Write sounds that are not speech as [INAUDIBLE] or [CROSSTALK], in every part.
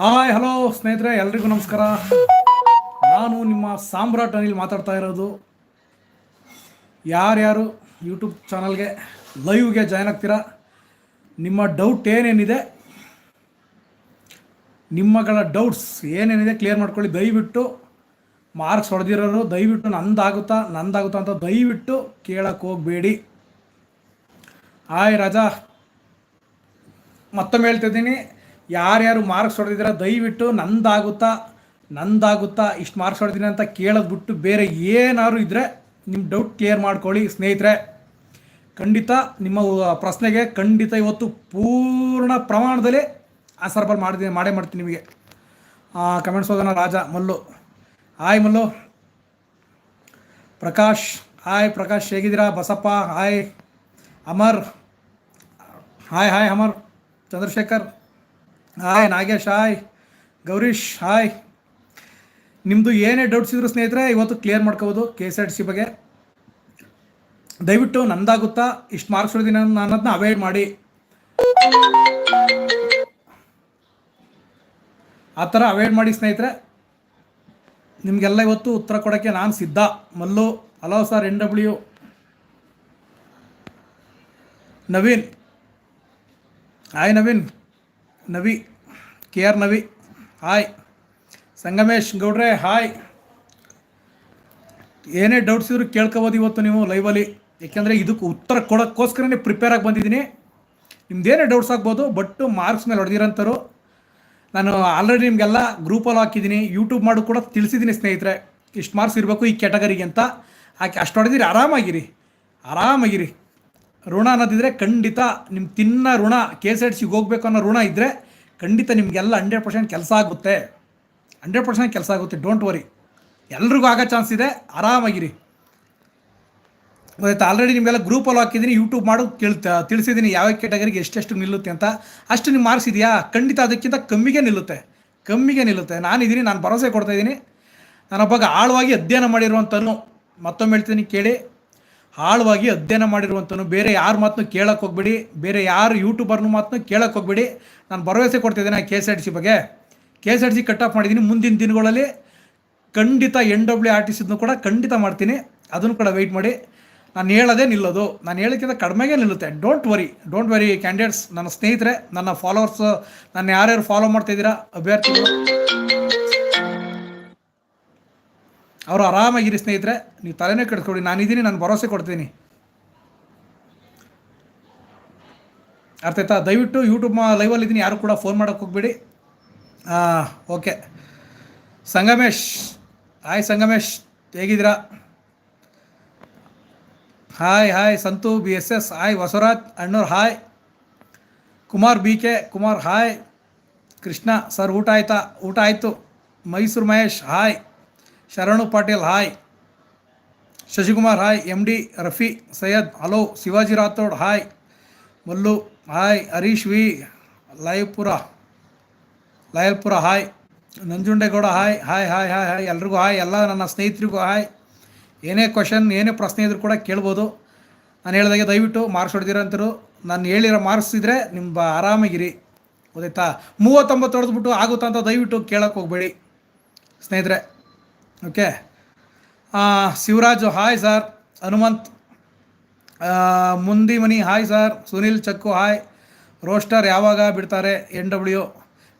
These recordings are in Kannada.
ಹಾಯ್, ಹಲೋ ಸ್ನೇಹಿತರೆ, ಎಲ್ರಿಗೂ ನಮಸ್ಕಾರ. ನಾನು ನಿಮ್ಮ ಸಾಮ್ರಾಟ್ ಅನಿಲ್ ಮಾತಾಡ್ತಾ ಇರೋದು. ಯಾರ್ಯಾರು ಯೂಟ್ಯೂಬ್ ಚಾನಲ್ಗೆ ಲೈವ್ಗೆ ಜಾಯ್ನ್ ಆಗ್ತೀರಾ? ನಿಮ್ಮ ಡೌಟ್ ಏನೇನಿದೆ? ನಿಮ್ಮಗಳ ಡೌಟ್ಸ್ ಏನೇನಿದೆ? ಕ್ಲಿಯರ್ ಮಾಡ್ಕೊಳ್ಳಿ. ದಯವಿಟ್ಟು ಮಾರ್ಕ್ಸ್ ಹೊಡೆದಿರೋರು, ದಯವಿಟ್ಟು ನಂದಾಗುತ್ತಾ ನಂದಾಗುತ್ತಾ ಅಂತ ದಯವಿಟ್ಟು ಕೇಳಕ್ಕೆ ಹೋಗಬೇಡಿ. ಹಾಯ್, ರಾಜಾ. ಮತ್ತೊಮ್ಮೆ ಹೇಳ್ತಿದ್ದೀನಿ. ಯಾರ್ಯಾರು ಮಾರ್ಕ್ಸ್ ಹೊಡೆದಿದ್ದೀರ ದಯವಿಟ್ಟು ನಂದಾಗುತ್ತಾ ನಂದಾಗುತ್ತಾ ಇಷ್ಟು ಮಾರ್ಕ್ಸ್ ಹೊಡೆದಿನಿ ಅಂತ ಕೇಳೋದು ಬಿಟ್ಟು ಬೇರೆ ಏನಾದ್ರು ಇದ್ದರೆ ನಿಮ್ಮ ಡೌಟ್ ಕ್ಲಿಯರ್ ಮಾಡ್ಕೊಳ್ಳಿ ಸ್ನೇಹಿತರೆ. ಖಂಡಿತ ನಿಮ್ಮ ಪ್ರಶ್ನೆಗೆ ಖಂಡಿತ ಇವತ್ತು ಪೂರ್ಣ ಪ್ರಮಾಣದಲ್ಲಿ ಆನ್ಸರ್ ಬಲ್ ಮಾಡಿದ್ದೀನಿ ಮಾಡೇ ಮಾಡ್ತೀನಿ ನಿಮಗೆ. ಕಮೆಂಟ್ಸ್ ಹೋಗೋಣ ರಾಜ ಮಲ್ಲು. ಹಾಯ್ ಮಲ್ಲು. ಪ್ರಕಾಶ್ ಹಾಯ್ ಪ್ರಕಾಶ್, ಹೇಗಿದ್ದೀರಾ? Basappa hi Amar. Hi hi Amar. Chandrashekhar. Hi Nagesh, hi. Gaurish, hi. ನಿಮ್ಮದು ಏನೇ ಡೌಟ್ಸ್ ಇದ್ರು ಸ್ನೇಹಿತರೆ, ಇವತ್ತು ಕ್ಲಿಯರ್ ಮಾಡ್ಕೋಬೋದು K S R T C ಬಗ್ಗೆ. ದಯವಿಟ್ಟು ನಂದಾಗುತ್ತಾ, ಇಷ್ಟು ಮಾರ್ಕ್ಸ್ ಹೊಡೆದಿನ ಅನ್ನೋದನ್ನ ಅವಾಯ್ಡ್ ಮಾಡಿ. ಆ ಥರ ಅವಾಯ್ಡ್ ಮಾಡಿ ಸ್ನೇಹಿತರೆ. ನಿಮಗೆಲ್ಲ ಇವತ್ತು ಉತ್ತರ ಕೊಡೋಕ್ಕೆ ನಾನು ಸಿದ್ಧ. Mallu, hello sir N W Naveen. Hi Naveen. Navi K R Navi, hi. Sangamesh ಗೌಡ್ರೆ, ಹಾಯ್. ಏನೇ ಡೌಟ್ಸ್ ಇದ್ರು ಕೇಳ್ಕೊಬೋದು ಇವತ್ತು ನೀವು ಲೈವಲ್ಲಿ ಯಾಕೆಂದರೆ ಇದಕ್ಕೆ ಉತ್ತರ ಕೊಡೋಕ್ಕೋಸ್ಕರನೇ ಪ್ರಿಪೇರ್ ಆಗಿ ಬಂದಿದ್ದೀನಿ. ನಿಮ್ದೇನೇ ಡೌಟ್ಸ್ ಆಗ್ಬೋದು ಬಟ್ ಮಾರ್ಕ್ಸ್ ಮೇಲೆ ಹೊಡೆದಿರೋಂಥರು ನಾನು ಆಲ್ರೆಡಿ ನಿಮಗೆಲ್ಲ ಗ್ರೂಪಲ್ಲಿ ಹಾಕಿದ್ದೀನಿ ಯೂಟ್ಯೂಬ್ ಮಾಡು ಕೂಡ ತಿಳಿಸಿದ್ದೀನಿ ಸ್ನೇಹಿತರೆ. ಇಷ್ಟು ಮಾರ್ಕ್ಸ್ ಇರಬೇಕು ಈ ಕ್ಯಾಟಗರಿಗೆ ಅಂತ. ಹಾಕಿ ಅಷ್ಟು ಹೊಡೆದಿರಿ, ಆರಾಮಾಗಿರಿ. ಆರಾಮಾಗಿರಿ. ಋಣ ಅನ್ನೋದಿದ್ರೆ ಖಂಡಿತ ನಿಮ್ಗೆ ತಿನ್ನ ಋಣ ಕೆ ಎಸ್ ಎಡ್ ಸಿಗೆ ಹೋಗ್ಬೇಕು ಅನ್ನೋ ಋಣ ಇದ್ದರೆ ಖಂಡಿತ ನಿಮಗೆಲ್ಲ ಹಂಡ್ರೆಡ್ ಪರ್ಸೆಂಟ್ ಕೆಲಸ ಆಗುತ್ತೆ. ಹಂಡ್ರೆಡ್ ಪರ್ಸೆಂಟ್ ಕೆಲಸ ಆಗುತ್ತೆ, ಡೋಂಟ್ ವರಿ. ಎಲ್ರಿಗೂ ಆಗೋ ಚಾನ್ಸ್ ಇದೆ, ಆರಾಮಾಗಿರಿ. ಗೊತ್ತಾಯ್ತು? ಆಲ್ರೆಡಿ ನಿಮಗೆಲ್ಲ ಗ್ರೂಪಲ್ಲಿ ಹಾಕಿದ್ದೀನಿ ಯೂಟ್ಯೂಬ್ ಮಾಡು, ಕೇಳ್ತಾ, ತಿಳಿಸಿದ್ದೀನಿ ಯಾವ ಕ್ಯಾಟಗರಿಗೆ ಎಷ್ಟೆಷ್ಟು ನಿಲ್ಲುತ್ತೆ ಅಂತ. ಅಷ್ಟು ನಿಮ್ಮ ಮಾರ್ಕ್ಸ್ ಇದೆಯಾ? ಖಂಡಿತ ಅದಕ್ಕಿಂತ ಕಮ್ಮಿಗೆ ನಿಲ್ಲುತ್ತೆ. ಕಮ್ಮಿಗೆ ನಿಲ್ಲುತ್ತೆ. ನಾನಿದ್ದೀನಿ, ನಾನು ಭರವಸೆ ಕೊಡ್ತಾ ಇದ್ದೀನಿ. ನಾನೊಬ್ಬಾಗ ಆಳವಾಗಿ ಅಧ್ಯಯನ ಮಾಡಿರುವಂಥನು ಮತ್ತೊಮ್ಮೆ ಹೇಳ್ತೀನಿ, ಕೇಳಿ. ಆಳವಾಗಿ ಅಧ್ಯಯನ ಮಾಡಿರುವಂಥನು ಬೇರೆ ಯಾರ ಮಾತನ್ನು ಕೇಳಕ್ಕೆ ಹೋಗ್ಬೇಡಿ, ಬೇರೆ ಯಾರು ಯೂಟ್ಯೂಬರ್ನ ಮಾತನ್ನು ಕೇಳಕ್ಕೆ ಹೋಗ್ಬೇಡಿ. ನಾನು ಭರವಸೆ ಕೊಡ್ತಿದ್ದೇನೆ K S R T C ಬಗ್ಗೆ. K S R T C cut off ಮಾಡಿದ್ದೀನಿ, ಮುಂದಿನ ದಿನಗಳಲ್ಲಿ ಖಂಡಿತ ಎನ್ ಡಬ್ಲ್ಯೂ ಆರ್ ಟಿ ಸಿದನ್ನು ಕೂಡ ಖಂಡಿತ ಮಾಡ್ತೀನಿ. ಅದನ್ನು ಕೂಡ ವೆಯ್ಟ್ ಮಾಡಿ. ನಾನು ಹೇಳೋದೇ ನಿಲ್ಲೋದು. ನಾನು ಹೇಳೋಕ್ಕಿಂತ ಕಡಿಮೆಗೆ ನಿಲ್ಲುತ್ತೆ. Don't worry don't worry candidates ನನ್ನ ಸ್ನೇಹಿತರೆ, ನನ್ನ ಫಾಲೋವರ್ಸ್ ನನ್ನ ಯಾರ್ಯಾರು ಫಾಲೋ ಮಾಡ್ತಾ ಇದ್ದೀರಾ, ಅಭ್ಯರ್ಥಿಗಳು. ಅವರು ಆರಾಮಾಗಿರಿ ಸ್ನೇಹಿತರೆ, ನೀವು ತಲೆನೇ ಕೆಡಿಸ್ಕೊಡಿ ನಾನಿದ್ದೀನಿ ನಾನು ಭರವಸೆ ಕೊಡ್ತೀನಿ. ಅರ್ಥ ಆಯ್ತಾ? ದಯವಿಟ್ಟು ಯೂಟ್ಯೂಬ್ ಲೈವಲ್ಲಿ ಇದ್ದೀನಿ ಯಾರು ಕೂಡ ಫೋನ್ ಮಾಡೋಕ್ಕೆ ಹೋಗ್ಬೇಡಿ. ಓಕೆ ಸಂಗಮೇಶ್ ಹಾಯ್ ಸಂಗಮೇಶ್, ಹೇಗಿದ್ದೀರಾ? Hi hi Santu B S S hi Vasuraj Annur hi Kumar B K Kumar hi Krishna, sir, ಊಟ ಆಯ್ತಾ? ಊಟ ಆಯಿತು. Mysuru Mahesh hi Sharanu Patil, hi. Shashikumar, hi. M D Rafi, Syed, hello. Shivaji Rathod, hi. Mallu, hi. Harish V, Layapura. Lyallpur, hi. Nanjundegowda, hi. Hi hi hi hi. ಎಲ್ರಿಗೂ ಹಾಯ್. ಎಲ್ಲ ನನ್ನ ಸ್ನೇಹಿತರಿಗೂ ಹಾಯ್. ಏನೇ ಕ್ವಶನ್ ಏನೇ ಪ್ರಶ್ನೆ ಇದ್ರೂ ಕೂಡ ಕೇಳ್ಬೋದು. ನಾನು ಹೇಳಿದಾಗೆ ದಯವಿಟ್ಟು ಮಾರ್ಕ್ಸ್ ಹೊಡೆದಿರೋಂಥರು ನಾನು ಹೇಳಿರೋ ಮಾರ್ಕ್ಸ್ ಇದ್ದರೆ ನಿಮ್ಮ ಆರಾಮಾಗಿರಿ. ಗೊತ್ತಾಯ್ತಾ ಮೂವತ್ತೊಂಬತ್ತು ಹೊಡೆದ್ಬಿಟ್ಟು ಆಗುತ್ತಾ ಅಂತ ದಯವಿಟ್ಟು ಕೇಳೋಕೆ ಹೋಗಬೇಡಿ. ಸ್ನೇಹಿತರೆ. Okay Shivaraju hi sir Hanumanth Mundimani Mundi hi sir Sunil Chakku hi roster ಯಾವಾಗ ಬಿಡ್ತಾರೆ ಎನ್ ಡಬ್ಲ್ಯೂ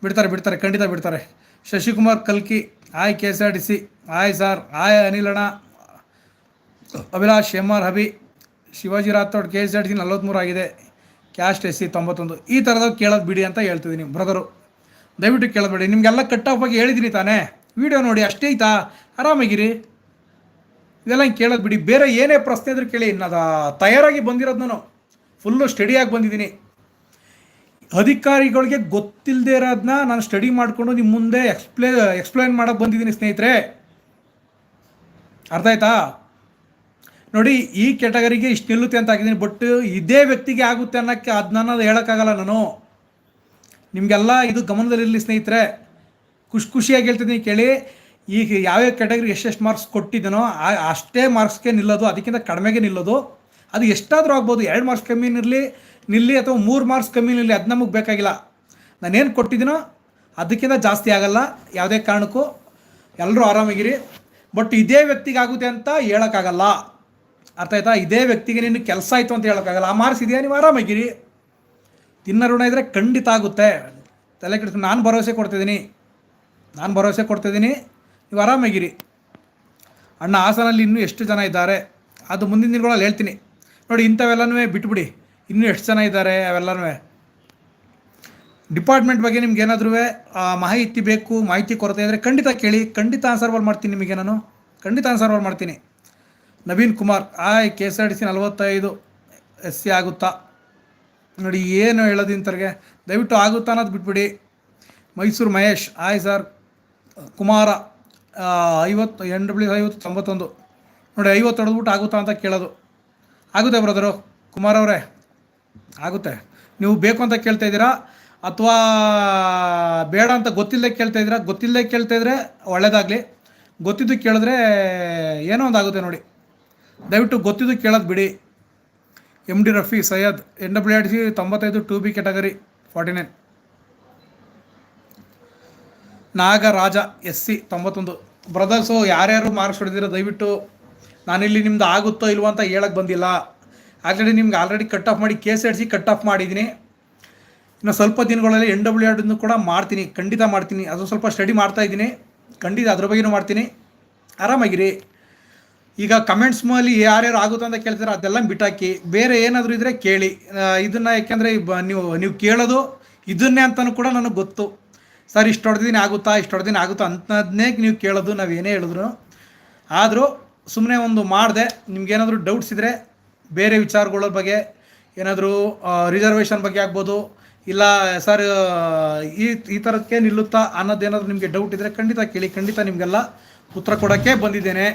ಬಿಡ್ತಾರೆ ಬಿಡ್ತಾರೆ ಖಂಡಿತ ಬಿಡ್ತಾರೆ ಶಶಿಕುಮಾರ್ ಕಲ್ಕಿ hi K S R D C hi sir hi ಅನಿಲಣ್ಣ Abhilash M R ಹಬಿ Shivaji Rathod K S R T C ನಲ್ವತ್ತ್ಮೂರು ಆಗಿದೆ. ಕ್ಯಾಸ್ಟ್ ಎಸ್ ಸಿ ತೊಂಬತ್ತೊಂದು. ಈ ಥರದವ್ರು ಕೇಳೋದು ಬಿಡಿ ಅಂತ ಹೇಳ್ತಿದ್ದೀನಿ ಬ್ರದರು. ದಯವಿಟ್ಟು ಕೇಳೋದು ಬಿಡಿ. ನಿಮಗೆಲ್ಲ ಕಟ್ ಆಫ್ ಆಗಿ ಹೇಳಿದ್ದೀನಿ ತಾನೇ. ವಿಡಿಯೋ ನೋಡಿ, ಅಷ್ಟೇ ಐತಾ ಆರಾಮಾಗಿರಿ. ಇದೆಲ್ಲ ಹಿಂಗೆ ಕೇಳೋದು ಬಿಡಿ. ಬೇರೆ ಏನೇ ಪ್ರಶ್ನೆ ಇದ್ರೂ ಕೇಳಿ. ನಾನು ತಯಾರಾಗಿ ಬಂದಿರೋದು ನಾನು. ಫುಲ್ಲು ಸ್ಟಡಿಯಾಗಿ ಬಂದಿದ್ದೀನಿ. ಅಧಿಕಾರಿಗಳಿಗೆ ಗೊತ್ತಿಲ್ಲದೆ ಇರೋದನ್ನ ನಾನು ಸ್ಟಡಿ ಮಾಡಿಕೊಂಡು ನಿಮ್ಮ ಮುಂದೆ ಎಕ್ಸ್ಪ್ಲೇ ಎಕ್ಸ್ಪ್ಲೈನ್ ಮಾಡೋಕ್ಕೆ ಬಂದಿದ್ದೀನಿ ಸ್ನೇಹಿತರೆ. ಅರ್ಥ ಆಯ್ತಾ? ನೋಡಿ, ಈ ಕೆಟಗರಿಗೆ ಇಷ್ಟು ನಿಲ್ಲುತ್ತೆ ಅಂತ ಆಗಿದ್ದೀನಿ. ಬಟ್ ಇದೇ ವ್ಯಕ್ತಿಗೆ ಆಗುತ್ತೆ ಅನ್ನೋಕ್ಕೆ ಅದನ್ನ ಹೇಳೋಕ್ಕಾಗಲ್ಲ ನಾನು. ನಿಮಗೆಲ್ಲ ಇದು ಗಮನದಲ್ಲಿರಲಿ ಸ್ನೇಹಿತರೆ. ಖುಷಿ ಖುಷಿಯಾಗಿ ಹೇಳ್ತಿದ್ದೀನಿ ಕೇಳಿ. ಈಗ ಯಾವ್ಯಾವ ಕ್ಯಾಟಗರಿ ಎಷ್ಟೆಷ್ಟು ಮಾರ್ಕ್ಸ್ ಕೊಟ್ಟಿದ್ದೀನೋ ಅಷ್ಟೇ ಮಾರ್ಕ್ಸ್ಗೆ ನಿಲ್ಲೋದು, ಅದಕ್ಕಿಂತ ಕಡಿಮೆಗೆ ನಿಲ್ಲೋದು. ಅದು ಎಷ್ಟಾದರೂ ಆಗ್ಬೋದು. ಎರಡು ಮಾರ್ಕ್ಸ್ ಕಮ್ಮಿ ನಿಲ್ಲಿ ನಿಲ್ಲಿ ಅಥವಾ ಮೂರು ಮಾರ್ಕ್ಸ್ ಕಮ್ಮಿ ನಿಲ್ಲಿ ಅದು ನಮಗೆ ಬೇಕಾಗಿಲ್ಲ. ನಾನೇನು ಕೊಟ್ಟಿದ್ದೀನೋ ಅದಕ್ಕಿಂತ ಜಾಸ್ತಿ ಆಗಲ್ಲ. ಯಾವುದೇ ಕಾರಣಕ್ಕೂ ಎಲ್ಲರೂ ಆರಾಮಾಗಿರಿ. ಬಟ್ ಇದೇ ವ್ಯಕ್ತಿಗೆ ಆಗುತ್ತೆ ಅಂತ ಹೇಳೋಕ್ಕಾಗಲ್ಲ. ಅರ್ಥ ಆಯ್ತಾ? ಇದೇ ವ್ಯಕ್ತಿಗೆ ನಿನ್ನ ಕೆಲಸ ಆಯಿತು ಅಂತ ಹೇಳೋಕ್ಕಾಗಲ್ಲ. ಆ ಮಾರ್ಕ್ಸ್ ಇದೆಯಾ? ನೀವು ಆರಾಮಾಗಿರಿ. ತಿನ್ನ ಋಣ ಇದ್ದರೆ ಖಂಡಿತ ಆಗುತ್ತೆ. ತಲೆ ಕೆಡಿಸ್ಕೊಂಡು ನಾನು ಭರವಸೆ ಕೊಡ್ತಿದ್ದೀನಿ. ನಾನು ಭರವಸೆ ಕೊಡ್ತಿದ್ದೀನಿ. ನೀವು ಆರಾಮಾಗಿರಿ. ಅಣ್ಣ ಹಾಸನಲ್ಲಿ ಇನ್ನೂ ಎಷ್ಟು ಜನ ಇದ್ದಾರೆ? ಅದು ಮುಂದಿನ ದಿನಗಳಲ್ಲಿ ಹೇಳ್ತೀನಿ. ನೋಡಿ, ಇಂಥವೆಲ್ಲನೂ ಬಿಟ್ಬಿಡಿ. ಇನ್ನೂ ಎಷ್ಟು ಜನ ಇದ್ದಾರೆ ಅವೆಲ್ಲನೂ? ಡಿಪಾರ್ಟ್ಮೆಂಟ್ ಬಗ್ಗೆ ನಿಮ್ಗೆ ಏನಾದರೂ ಮಾಹಿತಿ ಬೇಕು, ಮಾಹಿತಿ ಕೊರತೆ ಇದ್ದರೆ ಖಂಡಿತ ಕೇಳಿ. ಖಂಡಿತ ಆನ್ಸರ್ವಲ್ ಮಾಡ್ತೀನಿ ನಿಮಗೆ ನಾನು. ಖಂಡಿತ ಆನ್ಸರ್ವಲ್ ಮಾಡ್ತೀನಿ. Naveen Kumar, hi K S R T C ನಲವತ್ತೈದು ಎಸ್ ಸಿ ಆಗುತ್ತಾ? ನೋಡಿ, ಏನು ಹೇಳೋದು ಇಂಥವ್ರಿಗೆ? ದಯವಿಟ್ಟು ಆಗುತ್ತಾ ಅನ್ನೋದು ಬಿಟ್ಬಿಡಿ. Mysuru Mahesh, hi, sir. Kumara. ಐವತ್ತು ಎನ್ ಡಬ್ಲ್ಯೂ ಐವತ್ತು ತೊಂಬತ್ತೊಂದು. ನೋಡಿ, ಐವತ್ತು ಹೊಡೆದ್ಬಿಟ್ಟು ಆಗುತ್ತಾ ಅಂತ ಕೇಳೋದು. ಆಗುತ್ತೆ ಬ್ರದರು, ಕುಮಾರ್ ಅವರೇ? ಆಗುತ್ತೆ. ನೀವು ಬೇಕು ಅಂತ ಕೇಳ್ತಾ ಇದ್ದೀರಾ? ಅಥವಾ ಬೇಡ ಅಂತ ಗೊತ್ತಿಲ್ಲದೆ ಕೇಳ್ತಾ ಇದ್ದೀರಾ? ಗೊತ್ತಿಲ್ಲದೆ ಕೇಳ್ತಾ ಇದ್ರೆ ಒಳ್ಳೇದಾಗಲಿ. ಗೊತ್ತಿದ್ದು ಕೇಳಿದ್ರೆ ಏನೋ ಒಂದು ಆಗುತ್ತೆ ನೋಡಿ. ದಯವಿಟ್ಟು ಗೊತ್ತಿದ್ದು ಕೇಳೋದು ಬಿಡಿ. M D Rafi, Syed N W R ತೊಂಬತ್ತೈದು, two B category, forty nine. Nagaraja S C ತೊಂಬತ್ತೊಂದು. ಬ್ರದರ್ಸು ಯಾರ್ಯಾರು ಮಾರ್ಕ್ಸ್ ಹೊಡೆದಿರೋ ದಯವಿಟ್ಟು ನಾನಿಲ್ಲಿ ನಿಮ್ದು ಆಗುತ್ತೋ ಇಲ್ವೋ ಅಂತ ಹೇಳಕ್ಕೆ ಬಂದಿಲ್ಲ. ಆಲ್ರೆಡಿ ನಿಮ್ಗೆ ಆಲ್ರೆಡಿ ಕಟ್ ಆಫ್ ಮಾಡಿ ಕೇಸ್ ಎಡಿಸಿ ಕಟ್ ಆಫ್ ಮಾಡಿದ್ದೀನಿ ಇನ್ನು ಸ್ವಲ್ಪ ದಿನಗಳಲ್ಲಿ ಎನ್ ಡಬ್ಲ್ಯೂ ಆರ್ಡನ್ನು ಕೂಡ ಮಾಡ್ತೀನಿ, ಖಂಡಿತ ಮಾಡ್ತೀನಿ. ಅದು ಸ್ವಲ್ಪ ಸ್ಟಡಿ ಮಾಡ್ತಾ ಇದ್ದೀನಿ. ಖಂಡಿತ ಅದ್ರ ಬಗ್ಗೆನೂ ಮಾಡ್ತೀನಿ. ಆರಾಮಾಗಿರಿ. ಈಗ ಕಮೆಂಟ್ಸ್ ಮೇಲೆ ಯಾರ್ಯಾರು ಆಗುತ್ತೆ ಅಂತ ಕೇಳ್ತಾರೆ, ಅದೆಲ್ಲ ಬಿಟ್ಟಾಕಿ. ಬೇರೆ ಏನಾದರೂ ಇದ್ದರೆ ಕೇಳಿ. ಇದನ್ನು ಯಾಕೆಂದರೆ ನೀವು ನೀವು ಕೇಳೋದು ಇದನ್ನೇ ಅಂತಲೂ ಕೂಡ ನನಗೆ ಗೊತ್ತು. ಸರ್ ಇಷ್ಟು ಹೊಡೆದಿನ ಆಗುತ್ತಾ ಇಷ್ಟು ಹೊಡೆದಿನ ಆಗುತ್ತಾ ಅಂತದನ್ನೇ ನೀವು ಕೇಳೋದು, ನಾವು ಏನೇ ಹೇಳಿದ್ರು. ಆದರೂ ಸುಮ್ಮನೆ ಒಂದು ಮಾಡಿದೆ, ನಿಮ್ಗೇನಾದರೂ ಡೌಟ್ಸ್ ಇದ್ದರೆ ಬೇರೆ ವಿಚಾರಗಳ ಬಗ್ಗೆ, ಏನಾದರೂ ರಿಸರ್ವೇಷನ್ ಬಗ್ಗೆ ಆಗ್ಬೋದು, ಇಲ್ಲ, ಸರ್, ಈ ಈ ಥರಕ್ಕೆ ನಿಲ್ಲುತ್ತಾ ಅನ್ನೋದೇನಾದರೂ ನಿಮಗೆ ಡೌಟ್ ಇದ್ದರೆ ಖಂಡಿತ ಕೇಳಿ, ಖಂಡಿತ ನಿಮಗೆಲ್ಲ ಉತ್ತರ ಕೊಡೋಕ್ಕೆ ಬಂದಿದ್ದೇನೆ.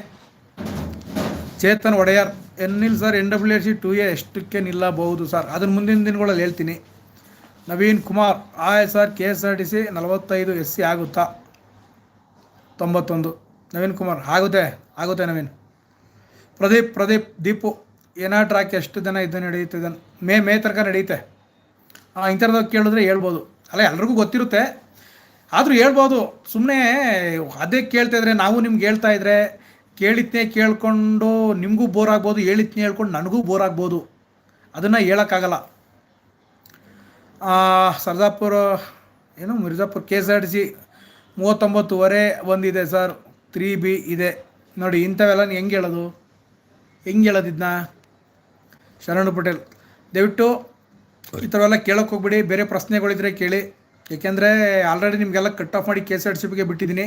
Chetan Odeyar ಎನ್ನಿಲ್ sir N W C two A ಎಷ್ಟಕ್ಕೆ ನಿಲ್ಲಬಹುದು, ಸರ್? ಅದನ್ನು ಮುಂದಿನ ದಿನಗಳಲ್ಲಿ ಹೇಳ್ತೀನಿ. Naveen Kumar hi sir K S R T C ನಲವತ್ತೈದು ಎಸ್ ಸಿ ಆಗುತ್ತಾ? ತೊಂಬತ್ತೊಂದು. ನವೀನ್ ಕುಮಾರ್, ಆಗುತ್ತೆ ಆಗುತ್ತೆ ನವೀನ್. ಪ್ರದೀಪ್ ಪ್ರದೀಪ್, ದೀಪು ಏನಾ ಟ್ರ್ಯಾಕ್ ಎಷ್ಟು ದಿನ ಇದು ನಡೆಯುತ್ತೆ ಮೇ ಮೇ ತನಕ ನಡೆಯುತ್ತೆ. ಇಂಥದ್ದು ಕೇಳಿದ್ರೆ ಹೇಳ್ಬೋದು. ಅಲ್ಲ, ಎಲ್ರಿಗೂ ಗೊತ್ತಿರುತ್ತೆ. ಆದರೂ ಹೇಳ್ಬೋದು. ಸುಮ್ಮನೆ ಅದೇ ಕೇಳ್ತಾ ಇದ್ರೆ ನಾವು ನಿಮ್ಗೆ ಹೇಳ್ತಾ ಇದ್ರೆ ಕೇಳಿದ್ನೇ ಕೇಳ್ಕೊಂಡು ನಿಮಗೂ ಬೋರ್ ಆಗ್ಬೋದು, ಹೇಳಿದ್ನೇ ಹೇಳ್ಕೊಂಡು ನನಗೂ ಬೋರ್ ಆಗ್ಬೋದು. ಅದನ್ನು ಹೇಳೋಕ್ಕಾಗಲ್ಲ. ಆ, ಸರ್ಜಾಪುರ ಏನು Mirzapura K S R T C ಮೂವತ್ತೊಂಬತ್ತುವರೆ ಒಂದಿದೆ ಸರ್. ತ್ರೀ ಬಿ ಇದೆ. ನೋಡಿ ಇಂಥವೆಲ್ಲ ಹೆಂಗೆ ಹೇಳೋದು? ಹೆಂಗೆ ಹೇಳೋದಿದ್ನ ಶರಣು ಪಟೇಲ್ ದಯವಿಟ್ಟು ಈ ಥರವೆಲ್ಲ ಕೇಳೋಕೆ ಹೋಗ್ಬಿಡಿ. ಬೇರೆ ಪ್ರಶ್ನೆಗಳಿದ್ರೆ ಕೇಳಿ. ಏಕೆಂದರೆ ಆಲ್ರೆಡಿ ನಿಮಗೆಲ್ಲ ಕಟ್ ಆಫ್ ಮಾಡಿ ಕೆ ಎಸ್ ಆರ್ ಟಿ ಸಿಗೆ ಬಿಟ್ಟಿದ್ದೀನಿ.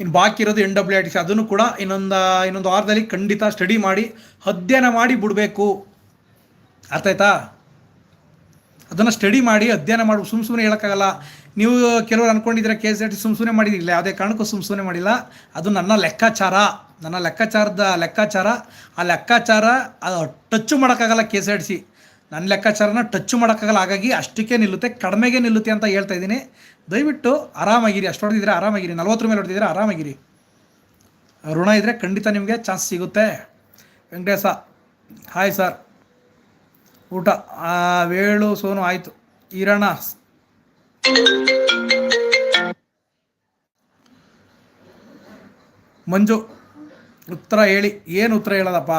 ಇನ್ನು ಬಾಕಿ ಇರೋದು N W R T C ಅದನ್ನು ಕೂಡ ಇನ್ನೊಂದು ಇನ್ನೊಂದು ವಾರದಲ್ಲಿ ಖಂಡಿತ ಸ್ಟಡಿ ಮಾಡಿ ಅಧ್ಯಯನ ಮಾಡಿ ಬಿಡಬೇಕು. ಅರ್ಥ ಆಯ್ತಾ ಅದನ್ನು ಸ್ಟಡಿ ಮಾಡಿ, ಅಧ್ಯಯನ ಮಾಡಿ ಸುಮ್ಮ ಸುಮ್ಮನೆ ಹೇಳೋಕ್ಕಾಗಲ್ಲ. ನೀವು ಕೆಲವರು ಅಂದ್ಕೊಂಡಿದ್ರೆ ಕೆ ಎಸ್ ಆರ್ ಟಿ ಸುಮ್ಮ ಸುಮ್ಮನೆ ಮಾಡಿದಿಲ್ಲ ಯಾವುದೇ ಕಾರಣಕ್ಕೂ ಸುಮ್ಮ ಸುಮ್ಮನೆ ಮಾಡಿಲ್ಲ. ಅದು ನನ್ನ ಲೆಕ್ಕಾಚಾರ. ನನ್ನ ಲೆಕ್ಕಾಚಾರದ ಲೆಕ್ಕಾಚಾರ. ಆ ಲೆಕ್ಕಾಚಾರ ಅದು ಟಚ್ಚು ಮಾಡೋಕ್ಕಾಗಲ್ಲ K S R T C. ನನ್ನ ಲೆಕ್ಕಾಚಾರನ ಟಚ್ಚು ಮಾಡೋಕ್ಕಾಗಲ್ಲ. ಹಾಗಾಗಿ ಅಷ್ಟಕ್ಕೆ ನಿಲ್ಲುತ್ತೆ, ಕಡಿಮೆಗೆ ನಿಲ್ಲುತ್ತೆ ಅಂತ ಹೇಳ್ತಾ ಇದ್ದೀನಿ. ದಯವಿಟ್ಟು ಆರಾಮಾಗಿರಿ. ಅಷ್ಟು ಹೊಡೆದಿದ್ರೆ ಆರಾಮಾಗಿರಿ. ನಲ್ವತ್ತರ ಮೇಲೆ ಹೊಡೆದಿದ್ರೆ ಆರಾಮಾಗಿರಿ. ಋಣ ಇದ್ದರೆ ಖಂಡಿತ ನಿಮಗೆ ಚಾನ್ಸ್ ಸಿಗುತ್ತೆ. ವೆಂಕಟೇಶ ಹಾಯ್ ಸರ್ ಊಟ. ಆ, ವೇಳು ಸೋನು ಆಯ್ತು. ಈರಣ್ಣ. ಮಂಜು ಉತ್ತರ ಹೇಳಿ. ಏನು ಉತ್ತರ ಹೇಳೋದಪ್ಪ?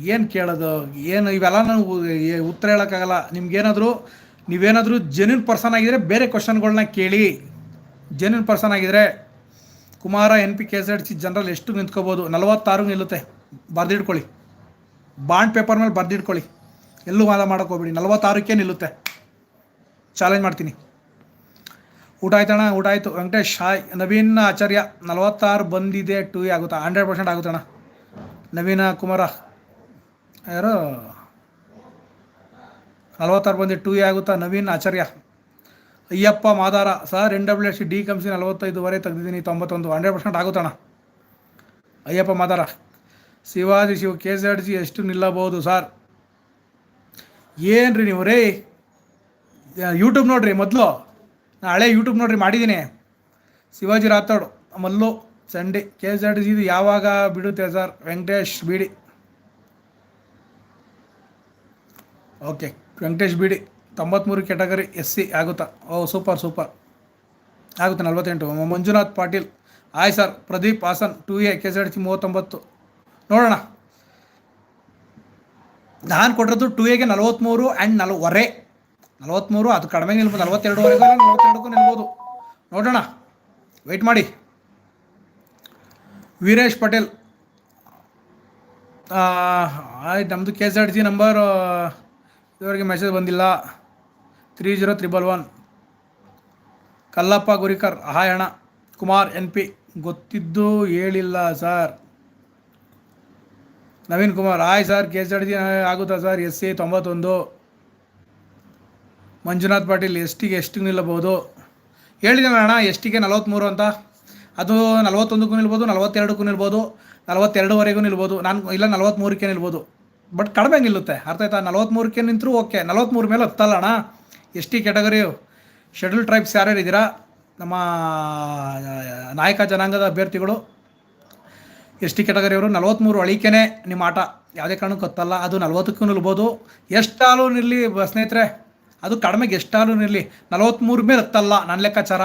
ಏನು ಕೇಳೋದು? ಏನು ಇವೆಲ್ಲ ಏ- ಉತ್ತರ ಹೇಳೋಕ್ಕಾಗಲ್ಲ. ನಿಮ್ಗೇನಾದರೂ ನೀವೇನಾದರೂ ಜೆನ್ಯೂನ್ ಪರ್ಸನ್ ಆಗಿದ್ರೆ ಬೇರೆ ಕ್ವಶನ್ಗಳನ್ನ ಕೇಳಿ. ಜೆನ್ಯೂನ್ ಪರ್ಸನ್ ಆಗಿದ್ರೆ Kumara N P K S Ed C general ಎಷ್ಟು ನಿಂತ್ಕೋಬೋದು? ನಲವತ್ತಾರು ನಿಲ್ಲುತ್ತೆ. ಬರೆದಿಡ್ಕೊಳ್ಳಿ ಬಾಂಡ್ ಪೇಪರ್ ಮೇಲೆ ಬರೆದಿಡ್ಕೊಳ್ಳಿ ಎಲ್ಲೂ ವಾದ ಹೋಗ್ಬೇಡಿ. ನಲವತ್ತಾರಕ್ಕೆ ನಿಲ್ಲುತ್ತೆ. ಚಾಲೆಂಜ್ ಮಾಡ್ತೀನಿ. ಊಟ ಆಯ್ತಣ್ಣ? ಊಟ ಆಯಿತು. ವೆಂಕಟೇಶ್, ಹಾಯ್. ನವೀನ್ ಆಚಾರ್ಯ, ನಲವತ್ತಾರು ಬಂದಿದೆ. ಟು ಆಗುತ್ತಾ? ಹಂಡ್ರೆಡ್ ಪರ್ಸೆಂಟ್ ಆಗುತ್ತಣ್ಣ. ನವೀನ ಕುಮಾರ. ಯಾರು? ನಲವತ್ತಾರು ಬಂದಿದೆ. ಟು ಎ ಆಗುತ್ತಾ? Naveen Acharya. Ayyappa Madara. Sir N W S D ಕಂಸಿ ನಲವತ್ತೈದುವರೆ ತೆಗೆದಿದ್ದೀನಿ. ತೊಂಬತ್ತೊಂದು. ಹಂಡ್ರೆಡ್ ಪರ್ಸೆಂಟ್ ಆಗುತ್ತಣ್ಣ. ಅಯ್ಯಪ್ಪ ಮಾದಾರ. ಶಿವಾಜಿ ಶಿವ ಕೆ ಆರ್ ಎಷ್ಟು ನಿಲ್ಲಬಹುದು, ಸರ್? ಏನು ರೀ ನೀವು? ರೇ ಯೂಟ್ಯೂಬ್ ನೋಡ್ರಿ ಮೊದಲು. ನಾ ಹಳೆ ಯೂಟ್ಯೂಬ್ ನೋಡ್ರಿ ಮಾಡಿದ್ದೀನಿ Shivaji Rathod, Mallu, Sunday K S R T C ಇದು ಯಾವಾಗ ಬಿಡುತ್ತೆ ಸರ್? ವೆಂಕಟೇಶ್, ಬಿಡಿ. ಓಕೆ, ವೆಂಕಟೇಶ್, ಬಿಡಿ. ತೊಂಬತ್ತ್ಮೂರು ಕ್ಯಾಟಗರಿ ಎಸ್ ಸಿ ಆಗುತ್ತಾ? Oh, super super. ಆಗುತ್ತೆ, ನಲ್ವತ್ತೆಂಟು. ಮ- Manjunath Patil. Hi sir, Pradeep Hassan, two A K S R T C ಮೂವತ್ತೊಂಬತ್ತು. ನೋಡೋಣ. ನಾನು ಕೊಟ್ಟಿರೋದು ಟೂ ಎಗೆ ನಲವತ್ತ್ಮೂರು ಆ್ಯಂಡ್ ನಲವರೆ ನಲವತ್ತ್ಮೂರು ಅದು ಕಡಿಮೆ ನಿಲ್ಬೋದು ನಲವತ್ತೆರಡುವರೆಗೂ ನಲವತ್ತೆರಡಕ್ಕೂ ನಿಲ್ಬೋದು. ನೋಡೋಣ. ವೆಯ್ಟ್ ಮಾಡಿ. ವೀರೇಶ್ ಪಟೇಲ್. ಆಯ್ತು ನಮ್ಮದು K S R T C number ಇದುವರೆಗೆ ಮೆಸೇಜ್ ಬಂದಿಲ್ಲ. Three zero triple one Kallappa Gurikar, hi ಅಣ್ಣ. ಕುಮಾರ್ ಎನ್ ಪಿ ಗೊತ್ತಿದ್ದು ಹೇಳಿಲ್ಲ sir Naveen Kumar, hi sir K S R T ಆಗುತ್ತಾ ಸರ್? ಎಸ್ ಸಿ ತೊಂಬತ್ತೊಂದು. ಮಂಜುನಾಥ್ ಪಾಟೀಲ್ ಎಸ್ ಟಿಗೆ ಎಷ್ಟು ನಿಲ್ಲಬಹುದು? ಹೇಳಿದೆ ಅಣ್ಣ ಎಸ್ ಟಿಗೆ ನಲವತ್ತ್ಮೂರು ಅಂತ. ಅದು ನಲವತ್ತೊಂದಕ್ಕೂ ನಿಲ್ಬೋದು, ನಲವತ್ತೆರಡಕ್ಕೂ ನಿಲ್ಬೋದು, ನಲವತ್ತೆರಡುವರೆಗೂ ನಿಲ್ಬೋದು. ನಾನು ಇಲ್ಲ ನಲವತ್ತ್ಮೂರಕ್ಕೆ ನಿಲ್ಬೋದು. ಬಟ್ ಕಡಿಮೆ ನಿಲ್ಲುತ್ತೆ. ಅರ್ಥ ಆಯ್ತಾ? ನಲವತ್ತ್ಮೂರಕ್ಕೆ ನಿಂತರೂ ಓಕೆ. ನಲವತ್ತ್ಮೂರು ಮೇಲೆ ಹತ್ತಲ್ಲ ಅಣ್ಣ. S T category? Schedule tribes ಯಾರ್ಯಾರು ಇದ್ದೀರಾ ನಮ್ಮ ನಾಯಕ ಜನಾಂಗದ ಅಭ್ಯರ್ಥಿಗಳು. ಎಸ್ ಟಿ ಕ್ಯಾಟಗರಿಯವರು ನಲವತ್ತ್ಮೂರು ಅಳಿಕೆನೆ ನಿಮ್ಮ ಆಟ. ಯಾವುದೇ ಕಾರಣಕ್ಕೂ ಗೊತ್ತಲ್ಲ, ಅದು ನಲವತ್ತಕ್ಕೂ ನಿಲ್ಬೋದು. ಎಷ್ಟಾಲು ನಿಲ್ಲಿ ಬ- ಸ್ನೇಹಿತರೆ? ಅದು ಕಡಿಮೆಗೆ ಎಷ್ಟಾಲು ನಿಲ್ಲಿ? ನಲವತ್ತ್ಮೂರು ಮೇಲೆ ಹತ್ತಲ್ಲ ನನ್ನ ಲೆಕ್ಕಾಚಾರ.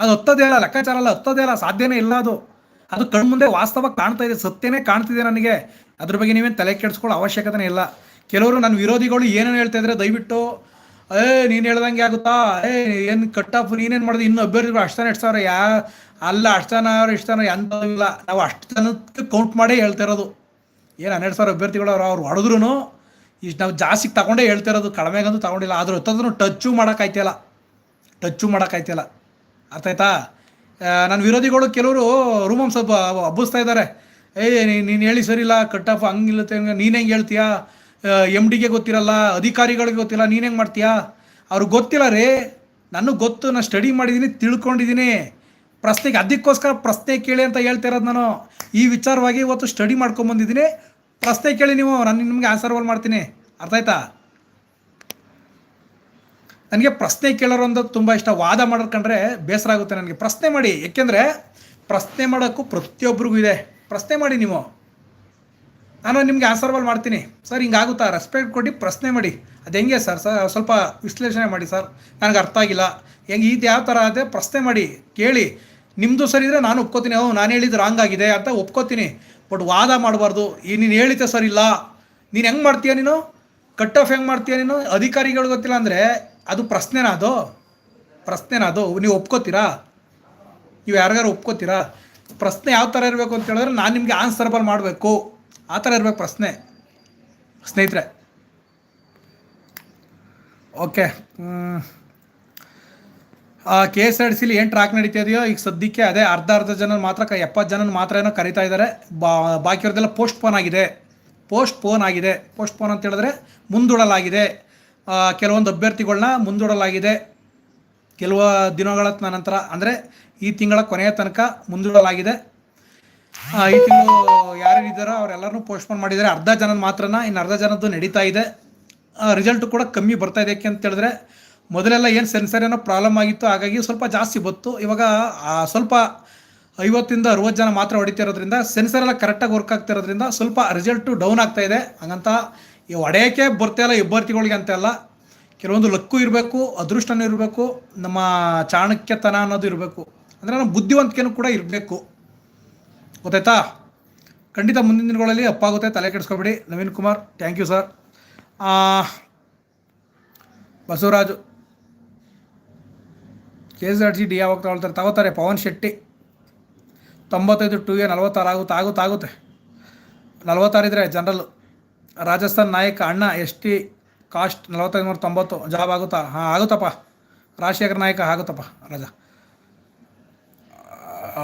ಅದು ಹತ್ತೋದೇ ಇಲ್ಲ ಲೆಕ್ಕಾಚಾರ ಅಲ್ಲ, ಹತ್ತೋದೇ ಇಲ್ಲ ಸಾಧ್ಯನೇ ಇಲ್ಲ ಅದು. ಅದು ಕಣ್ಮುಂದೆ ವಾಸ್ತವ ಕಾಣ್ತಾ ಇದೆ, ಸತ್ಯನೇ ಕಾಣ್ತಿದೆ ನನಗೆ. ಅದ್ರ ಬಗ್ಗೆ ನೀವೇನು ತಲೆ ಕೆಡಿಸ್ಕೊಳ್ಳೋ ಅವಶ್ಯಕತೆನೇ ಇಲ್ಲ. ಕೆಲವರು ನನ್ನ ವಿರೋಧಿಗಳು ಏನೇನು ಹೇಳ್ತಾ ಇದ್ರೆ ದಯವಿಟ್ಟು ಏ, ನೀನು ಹೇಳ್ದಂಗೆ ಆಗುತ್ತಾ? ಏ, ಏನು ಕಟ್ಟಪ್ ನೀನೇನು ಮಾಡಿದೆ? ಇನ್ನು ಅಭ್ಯರ್ಥಿಗಳು ಅಷ್ಟು ಸಾವಿರ, ಯಾ, ಅಲ್ಲ, ಅಷ್ಟು ಜನ ಅವ್ರು ಇಷ್ಟು ಜನ ಎಂತ ಇಲ್ಲ. ನಾವು ಅಷ್ಟು ಜನಕ್ಕೆ ಕೌಂಟ್ ಮಾಡೇ ಹೇಳ್ತಾ ಇರೋದು. ಏನು ಹನ್ನೆರಡು ಸಾವಿರ ಅಭ್ಯರ್ಥಿಗಳು ಅವ್ರು ಅವ್ರು ಹೊಡೆದ್ರು ಇಷ್ಟು ನಾವು ಜಾಸ್ತಿ ತಗೊಂಡೇ ಹೇಳ್ತಾ ಇರೋದು. ಕಡಿಮೆಗಂತೂ ತಗೊಂಡಿಲ್ಲ. ಅದ್ರ ಹೊತ್ತದ್ರೂ ಟಚ್ಚು ಮಾಡೋಕ್ಕಾಯ್ತಿಲ್ಲ ಟಚ್ಚು ಮಾಡೋಕ್ಕಾಯ್ತಿಲ್ಲ ಅರ್ಥ ಆಯ್ತಾ? ನನ್ನ ವಿರೋಧಿಗಳು ಕೆಲವರು ರೂಮಮ್ ಸ್ವಲ್ಪ ಹಬ್ಬಿಸ್ತಾ ಇದ್ದಾರೆ. ಏಯ್ ನೀನು ಹೇಳಿ ಸರಿ ಇಲ್ಲ ಕಟ್ಟಪ್ಪ ಹಂಗಿಲ್ಲತ್ತೆ ಹಂಗಿಲ್ಲ ನೀನು ಹೆಂಗೆ ಹೇಳ್ತೀಯಾ? ಎಂ ಡಿಗೆ ಗೊತ್ತಿರಲ್ಲ, ಅಧಿಕಾರಿಗಳಿಗೆ ಗೊತ್ತಿಲ್ಲ, ನೀನು ಹೆಂಗೆ ಮಾಡ್ತೀಯಾ? ಅವ್ರಿಗೆ ಗೊತ್ತಿಲ್ಲ ರೀ, ನನಗೆ ಗೊತ್ತು, ನಾನು ಸ್ಟಡಿ ಮಾಡಿದ್ದೀನಿ ತಿಳ್ಕೊಂಡಿದ್ದೀನಿ ಪ್ರಶ್ನೆಗೆ ಅದಕ್ಕೋಸ್ಕರ ಪ್ರಶ್ನೆ ಕೇಳಿ ಅಂತ ಹೇಳ್ತಾ ಇರೋದು ನಾನು. ಈ ವಿಚಾರವಾಗಿ ಇವತ್ತು ಸ್ಟಡಿ ಮಾಡ್ಕೊಂಬಂದಿದ್ದೀನಿ ಪ್ರಶ್ನೆ ಕೇಳಿ ನೀವು, ನಾನು ನಿಮಗೆ ಆನ್ಸರ್ವಲ್ ಮಾಡ್ತೀನಿ. ಅರ್ಥ ಆಯ್ತಾ? ನನಗೆ ಪ್ರಶ್ನೆ ಕೇಳೋರು ಅಂತ ತುಂಬ ಇಷ್ಟ. ವಾದ ಮಾಡ್ಕೊಂಡ್ರೆ ಕಂಡ್ರೆ ಬೇಸರ ಆಗುತ್ತೆ ನನಗೆ. ಪ್ರಶ್ನೆ ಮಾಡಿ ಏಕೆಂದರೆ ಪ್ರಶ್ನೆ ಮಾಡೋಕ್ಕೂ ಪ್ರತಿಯೊಬ್ಬರಿಗೂ ಇದೆ. ಪ್ರಶ್ನೆ ಮಾಡಿ ನೀವು. ನಾನು ನಿಮಗೆ ಆನ್ಸರ್ಬಲ್ ಮಾಡ್ತೀನಿ. ಸರ್ ಹಿಂಗಾಗುತ್ತಾ? ರೆಸ್ಪೆಕ್ಟ್ ಕೊಟ್ಟು ಪ್ರಶ್ನೆ ಮಾಡಿ. ಅದು ಹೆಂಗೆ ಸರ್ ಸರ್ ಸ್ವಲ್ಪ ವಿಶ್ಲೇಷಣೆ ಮಾಡಿ ಸರ್ ನನಗೆ ಅರ್ಥ ಆಗಿಲ್ಲ. ಹೆಂಗೆ ಇದು ಯಾವ ಥರ ಅದೇ ಪ್ರಶ್ನೆ ಮಾಡಿ, ಕೇಳಿ. ನಿಮ್ಮದು ಸರಿ ಇದ್ದರೆ ನಾನು ಒಪ್ಕೋತೀನಿ. ಅವು ನಾನು ಹೇಳಿದ್ದು ರಾಂಗ್ ಆಗಿದೆ ಅಂತ ಒಪ್ಕೋತೀನಿ. ಬಟ್ ವಾದ ಮಾಡಬಾರ್ದು. ಈ ನೀನು ಹೇಳಿದ್ದೆ ಸರ್ ಇಲ್ಲ. ನೀನು ಹೆಂಗೆ ಮಾಡ್ತೀಯ ನೀನು? ಕಟ್ ಆಫ್ ಹೆಂಗೆ ಮಾಡ್ತೀಯ ನೀನು? ಅಧಿಕಾರಿಗಳು ಗೊತ್ತಿಲ್ಲ ಅಂದರೆ ಅದು ಪ್ರಶ್ನೆನಾ ಅದು? ಪ್ರಶ್ನೆನಾ ಅದು? ನೀವು ಒಪ್ಕೋತೀರಾ? ನೀವು ಯಾರಿಗಾರು ಒಪ್ಕೋತೀರಾ? ಪ್ರಶ್ನೆ ಯಾವ ಥರ ಇರಬೇಕು ಅಂತ ಹೇಳಿದ್ರೆ ನಾನು ನಿಮಗೆ ಆನ್ಸರ್ಬಲ್ ಮಾಡಬೇಕು. ಆ ಥರ ಇರಬೇಕು ಪ್ರಶ್ನೆ. ಸ್ನೇಹಿತರೆ. Okay. K S R T ಸಿಲಿ ಏನು ಟ್ರ್ಯಾಕ್ ನಡೀತಾ ಇದೆಯೋ, ಈಗ ಸದ್ಯಕ್ಕೆ ಅದೇ ಅರ್ಧ ಅರ್ಧ ಜನ ಮಾತ್ರ ಎಪ್ಪತ್ತು ಜನ ಮಾತ್ರ ಏನೋ ಕರಿತಾ ಇದ್ದಾರೆ ಬಾ ಬಾಕಿಯವ್ರದ್ದೆಲ್ಲ ಪೋಸ್ಟ್ ಪೋನ್ ಆಗಿದೆ. ಪೋಸ್ಟ್ ಪೋನ್ ಆಗಿದೆ. ಪೋಸ್ಟ್ ಪೋನ್ ಅಂತ ಹೇಳಿದ್ರೆ ಮುಂದೂಡಲಾಗಿದೆ. ಕೆಲವೊಂದು ಅಭ್ಯರ್ಥಿಗಳನ್ನ ಮುಂದೂಡಲಾಗಿದೆ. ಕೆಲವು ದಿನಗಳ ನಂತರ, ಅಂದರೆ ಈ ತಿಂಗಳ ಕೊನೆಯ ತನಕ ಮುಂದೂಡಲಾಗಿದೆ. ಈ ತಿಂಗಳು ಯಾರ್ಯಾರಿದ್ದಾರೋ ಅವರೆಲ್ಲರನ್ನು ಪೋಸ್ಟ್ಪೋನ್ ಮಾಡಿದ್ದಾರೆ. ಅರ್ಧ ಜನ ಮಾತ್ರನ, ಇನ್ನು ಅರ್ಧ ಜನದ್ದು ನಡೀತಾ ಇದೆ. ರಿಸಲ್ಟ್ ಕೂಡ ಕಮ್ಮಿ ಬರ್ತಾ ಇದೆ ಯಾಕೆ ಅಂತ ಹೇಳಿದ್ರೆ, ಮೊದಲೆಲ್ಲ ಏನು ಸೆನ್ಸರ್ ಏನೋ ಪ್ರಾಬ್ಲಮ್ ಆಗಿತ್ತು, ಹಾಗಾಗಿ ಸ್ವಲ್ಪ ಜಾಸ್ತಿ ಬತ್ತು. ಇವಾಗ ಸ್ವಲ್ಪ ಐವತ್ತಿಂದ ಅರವತ್ತು ಜನ ಮಾತ್ರ ಹೊಡಿತಿರೋದ್ರಿಂದ ಸೆನ್ಸರ್ ಎಲ್ಲ ಕರೆಕ್ಟಾಗಿ ವರ್ಕ್ ಆಗ್ತಿರೋದ್ರಿಂದ ಸ್ವಲ್ಪ ರಿಸಲ್ಟು ಡೌನ್ ಆಗ್ತಾ ಇದೆ. ಹಾಗಂತ ಈ ಹೊಡೆಯೋಕ್ಕೆ ಬರ್ತಾ ಇಲ್ಲ ಅಂತ ಅಲ್ಲ. ಕೆಲವೊಂದು ಲಕ್ಕು ಇರಬೇಕು, ಅದೃಷ್ಟನೂ ಇರಬೇಕು, ನಮ್ಮ ಚಾಣಕ್ಯತನ ಅನ್ನೋದು ಇರಬೇಕು. ಅಂದರೆ ನಮ್ಮ ಬುದ್ಧಿವಂತಿಕೆನೂ ಕೂಡ ಇರಬೇಕು. ಗೊತ್ತಾಯ್ತಾ? ಖಂಡಿತ ಮುಂದಿನ ದಿನಗಳಲ್ಲಿ ಅಪ್ಪಾಗುತ್ತೆ, ತಲೆ ಕೆಡಿಸ್ಕೊಬೇಡಿ. Naveen Kumar thank you sir Basavaraju. K S R G D ಯಾವಾಗ ತಗೊಳ್ತಾರೆ? ತಗೋತಾರೆ. ಪವನ್ ಶೆಟ್ಟಿ. ತೊಂಬತ್ತೈದು ಟು ಎ ನಲ್ವತ್ತಾರು ಆಗುತ್ತೆ ಆಗುತ್ತೆ ಆಗುತ್ತೆ. ನಲ್ವತ್ತಾರು ಇದ್ರೆ ಜನರಲ್ ರಾಜಸ್ಥಾನ್ ನಾಯಕ, ಅಣ್ಣ, ಎಸ್ ಟಿ, ಕಾಸ್ಟ್, ನಲವತ್ತೈದು ನೂರ ತೊಂಬತ್ತು. ಜಾಬ್ ಆಗುತ್ತಾ? ಹಾಂ, ಆಗುತ್ತಪ್ಪ. ರಾಜಶೇಖರ್ ನಾಯಕ, ಆಗುತ್ತಪ್ಪ, ರಾಜ.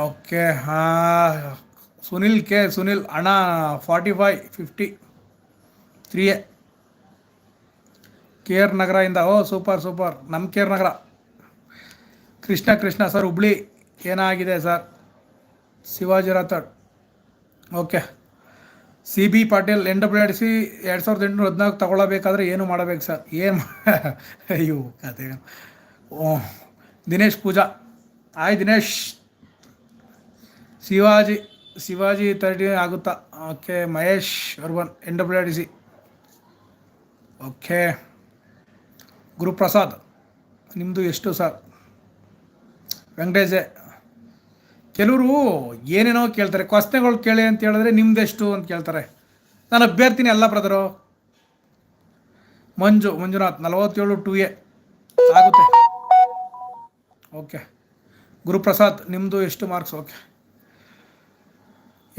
ಓಕೆ, ಹಾಂ, ಸುನಿಲ್ ಕೆ, ಸುನಿಲ್, ಅಣ್ಣ, forty five fifty three A K R ನಗರದಿಂದ ಓ, ಸೂಪರ್ ಸೂಪರ್ ನಮ್ಮ K R Nagara. Krishna Krishna, sir, Hubli, ಏನಾಗಿದೆ, sir? Shivaji Rathod. Okay. C B Patil N W R C ಎರಡು ಸಾವಿರದ ಎಂಟುನೂರ ಹದಿನಾಲ್ಕು ತಗೊಳ್ಳಬೇಕಾದ್ರೆ ಏನು ಮಾಡಬೇಕು, ಸರ್? ಏನು [LAUGHS] ಅಯ್ಯೋ, ಕತೆ. ಓ, ದಿನೇಶ್ ಪೂಜಾ. ಆಯ್, ದಿನೇಶ್. ಶಿವಾಜಿ ಶಿವಾಜಿ ತರ್ಟಿ ಆಗುತ್ತಾ? Okay Mahesh urban N W R D C okay Guruprasad ನಿಮ್ಮದು ಎಷ್ಟು ಸರ್ ವೆಂಕಟೇಶೆ, ಕೆಲವರು ಏನೇನೋ ಕೇಳ್ತಾರೆ. ಕ್ವಶ್ನೆಗಳು ಕೇಳಿ ಅಂತ ಹೇಳಿದ್ರೆ ನಿಮ್ದೆಷ್ಟು ಅಂತ ಕೇಳ್ತಾರೆ. ನಾನು ಅಭ್ಯರ್ಥಿನಿ ಅಲ್ಲ ಬ್ರದರು ಮಂಜು, ಮಂಜುನಾಥ್, ನಲವತ್ತೇಳು ಟು ಎ ಆಗುತ್ತೆ. ಓಕೆ ಗುರುಪ್ರಸಾದ್ ನಿಮ್ಮದು ಎಷ್ಟು ಮಾರ್ಕ್ಸ್ ಓಕೆ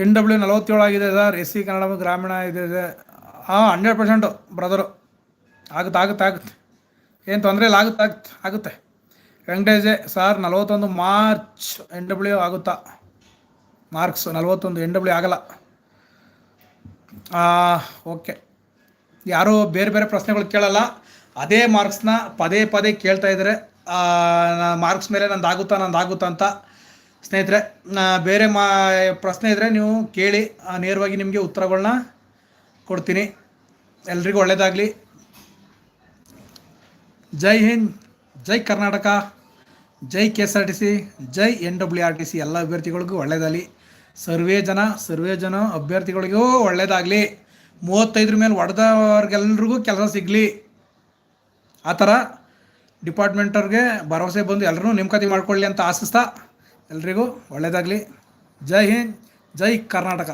ಎನ್ ಡಬ್ಲ್ಯೂ ನಲವತ್ತೇಳು ಆಗಿದೆ ಸರ್ ಎಸ್ ಸಿ ಕನ್ನಡ ಗ್ರಾಮೀಣ ಇದೆ ಇದೆ. ಹಾಂ ಹಂಡ್ರೆಡ್ ಪರ್ಸೆಂಟು ಬ್ರದರು ಆಗುತ್ತೆ ಆಗುತ್ತೆ ಆಗುತ್ತೆ. ಏನು ತೊಂದರೆ ಇಲ್ಲ, ಆಗುತ್ತೆ ಆಗುತ್ತೆ ಆಗುತ್ತೆ. ವೆಂಕಟೇಶೆ ಸರ್ ನಲವತ್ತೊಂದು ಮಾರ್ಚ್ ಎನ್ ಡಬ್ಲ್ಯೂ ಆಗುತ್ತಾ? ಮಾರ್ಕ್ಸ್, ನಲವತ್ತೊಂದು ಎನ್ ಡಬ್ಲ್ಯೂ ಆಗಲ್ಲ. ಓಕೆ. ಯಾರೂ ಬೇರೆ ಬೇರೆ ಪ್ರಶ್ನೆಗಳು ಕೇಳಲ್ಲ, ಅದೇ ಮಾರ್ಕ್ಸ್ನ ಪದೇ ಪದೇ ಕೇಳ್ತಾ ಇದ್ದಾರೆ. ಮಾರ್ಕ್ಸ್ ಮೇಲೆ ನಂದು ಆಗುತ್ತಾ ನಂದು ಆಗುತ್ತಾ ಅಂತ. ಸ್ನೇಹಿತರೆ, ನಾ ಬೇರೆ ಮಾ, ಪ್ರಶ್ನೆ ಇದ್ದರೆ ನೀವು ಕೇಳಿ ನೇರವಾಗಿ ನಿಮಗೆ ಉತ್ತರಗಳನ್ನ ಕೊಡ್ತೀನಿ. ಎಲ್ರಿಗೂ ಒಳ್ಳೆಯದಾಗಲಿ ಜೈ ಹಿಂದ್, ಜೈ ಕರ್ನಾಟಕ, ಜೈ K S R T C, ಜೈ N W R T C ಎಲ್ಲ ಅಭ್ಯರ್ಥಿಗಳಿಗೂ ಒಳ್ಳೆಯದಾಗಲಿ ಸರ್ವೇ ಜನ ಸರ್ವೇ ಜನ ಅಭ್ಯರ್ಥಿಗಳಿಗೂ ಒಳ್ಳೆಯದಾಗಲಿ ಮೂವತ್ತೈದ್ರ ಮೇಲೆ ಹೊಡೆದವ್ರಿಗೆಲ್ರಿಗೂ ಕೆಲಸ ಸಿಗಲಿ. ಆ ಥರ ಡಿಪಾರ್ಟ್ಮೆಂಟವ್ರಿಗೆ ಭರವಸೆ ಬಂದು ಎಲ್ಲರೂ ನೇಮಕಾತಿ ಮಾಡ್ಕೊಳ್ಳಿ ಅಂತ ಆಶಿಸ್ತಾ ಎಲ್ರಿಗೂ ಒಳ್ಳೆಯದಾಗಲಿ ಜೈ ಹಿಂದ್ ಜೈ ಕರ್ನಾಟಕ.